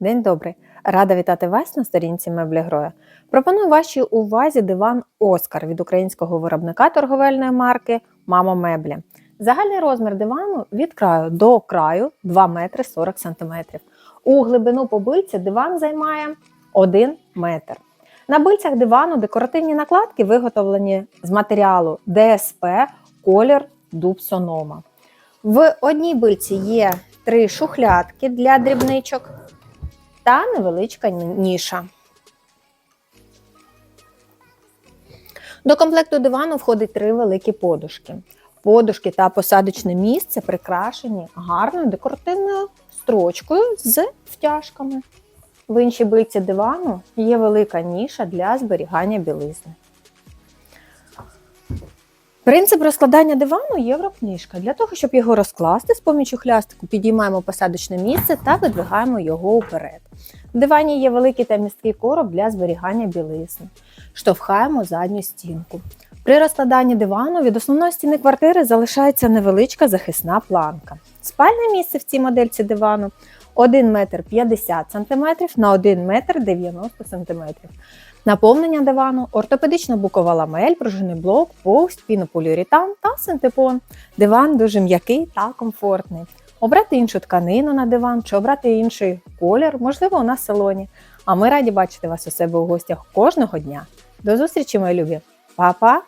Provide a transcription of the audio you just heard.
День добрий! Рада вітати вас на сторінці Меблі Гроя. Пропоную вашій увазі диван Оскар від українського виробника торговельної марки Мама Меблі. Загальний розмір дивану від краю до краю 2 метри 40 сантиметрів. У глибину по бильці диван займає 1 метр. На бильцях дивану декоративні накладки виготовлені з матеріалу ДСП колір дуб сонома. В одній бильці є три шухлядки для дрібничок та невеличка ніша. До комплекту дивану входить три великі подушки. Подушки та посадочне місце прикрашені гарною декоративною строчкою з втяжками. В іншій битці дивану є велика ніша для зберігання білизни. Принцип розкладання дивану єврокнижка. Для того, щоб його розкласти, з помічю хлястику підіймаємо посадочне місце та видвигаємо його уперед. В дивані є великий та місткий короб для зберігання білизни. Штовхаємо задню стінку. При розкладанні дивану від основної стіни квартири залишається невеличка захисна планка. Спальне місце в цій модельці дивану 1 метр 50 см на 1 метр 90 см. Наповнення дивану, ортопедична букова ламель, пружинний блок, повсть, пінополіуретан та синтепон. Диван дуже м'який та комфортний. Обрати іншу тканину на диван чи обрати інший колір, можливо, в салоні. А ми раді бачити вас у себе у гостях кожного дня. До зустрічі, мої любі! Па-па!